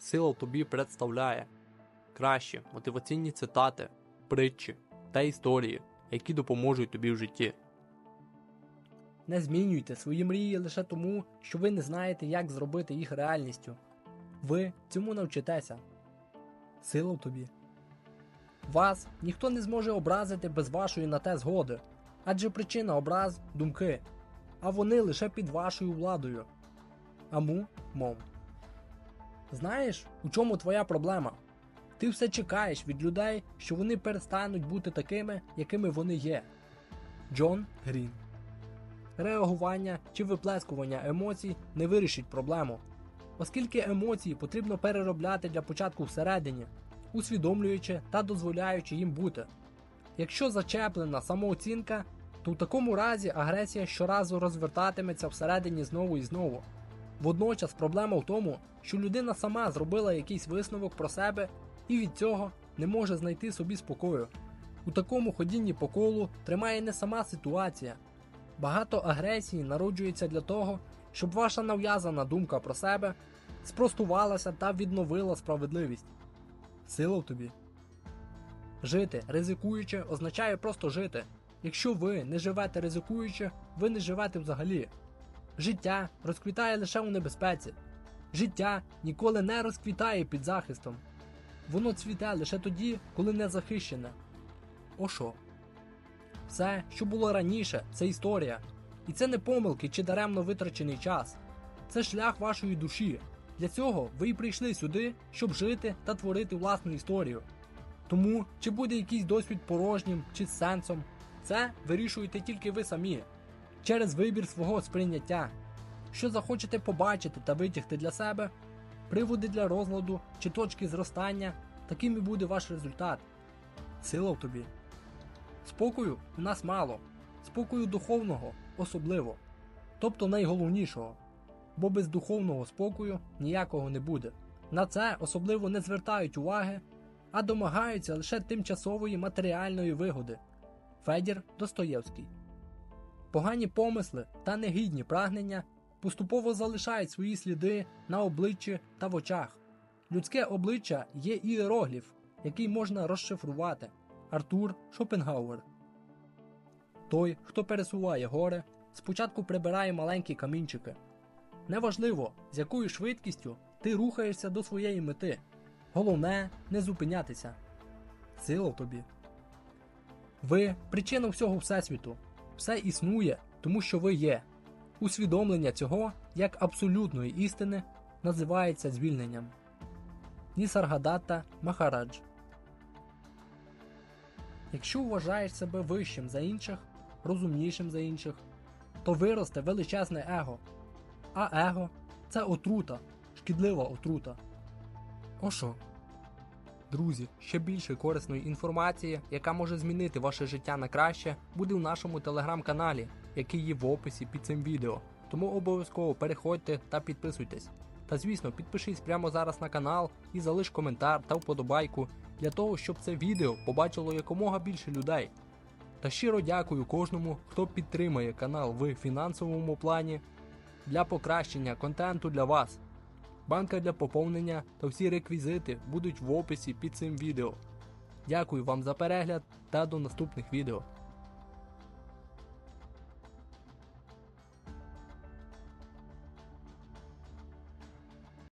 Сила тобі представляє кращі мотиваційні цитати, притчі та історії, які допоможуть тобі в житті. Не змінюйте свої мрії лише тому, що ви не знаєте, як зробити їх реальністю. Ви цьому навчитеся. Сила в тобі. Вас ніхто не зможе образити без вашої на те згоди, адже причина образ думки, а вони лише під вашою владою. Аму мом. Знаєш, у чому твоя проблема? Ти все чекаєш від людей, що вони перестануть бути такими, якими вони є. Джон Грін реагування чи виплескування емоцій не вирішить проблему, оскільки емоції потрібно переробляти для початку всередині, усвідомлюючи та дозволяючи їм бути. Якщо зачеплена самооцінка, то в такому разі агресія щоразу розвертатиметься всередині знову і знову. Водночас проблема в тому, що людина сама зробила якийсь висновок про себе і від цього не може знайти собі спокою. У такому ходінні по колу тримає не сама ситуація. Багато агресії народжується для того, щоб ваша нав'язана думка про себе спростувалася та відновила справедливість. Сила в тобі. Жити ризикуючи означає просто жити. Якщо ви не живете ризикуючи, ви не живете взагалі. Життя розквітає лише у небезпеці. Життя ніколи не розквітає під захистом. Воно цвіте лише тоді, коли не захищене. Ошо. Все, що було раніше, це історія. І це не помилки чи даремно витрачений час. Це шлях вашої душі. Для цього ви й прийшли сюди, щоб жити та творити власну історію. Тому, чи буде якийсь досвід порожнім чи з сенсом, це вирішуєте тільки ви самі через вибір свого сприйняття. Що захочете побачити та витягти для себе, приводи для розладу чи точки зростання, таким і буде ваш результат. Сила в тобі. Спокою у нас мало, спокою духовного особливо, тобто найголовнішого, бо без духовного спокою ніякого не буде. На це особливо не звертають уваги, а домагаються лише тимчасової матеріальної вигоди. Федір Достоєвський. Погані помисли та негідні прагнення поступово залишають свої сліди на обличчі та в очах. Людське обличчя є іерогліф, який можна розшифрувати. Артур Шопенгауер. Той, хто пересуває гори, спочатку прибирає маленькі камінчики. Неважливо, з якою швидкістю ти рухаєшся до своєї мети. Головне не зупинятися. Сила тобі. Ви причина всього Всесвіту. Все існує, тому що ви є. Усвідомлення цього як абсолютної істини називається звільненням. Нісаргадата Махарадж Якщо вважаєш себе вищим за інших, розумнішим за інших, то виросте величезне его. А его це отрута, шкідлива отрута. Ошо. Друзі, ще більше корисної інформації, яка може змінити ваше життя на краще, буде в нашому телеграм-каналі, який є в описі під цим відео. Тому обов'язково переходьте та підписуйтесь. Та звісно, підпишись прямо зараз на канал і залиш коментар та вподобайку для того, щоб це відео побачило якомога більше людей. Та щиро дякую кожному, хто підтримує канал в фінансовому плані для покращення контенту для вас. Банка для поповнення та всі реквізити будуть в описі під цим відео. Дякую вам за перегляд та до наступних відео.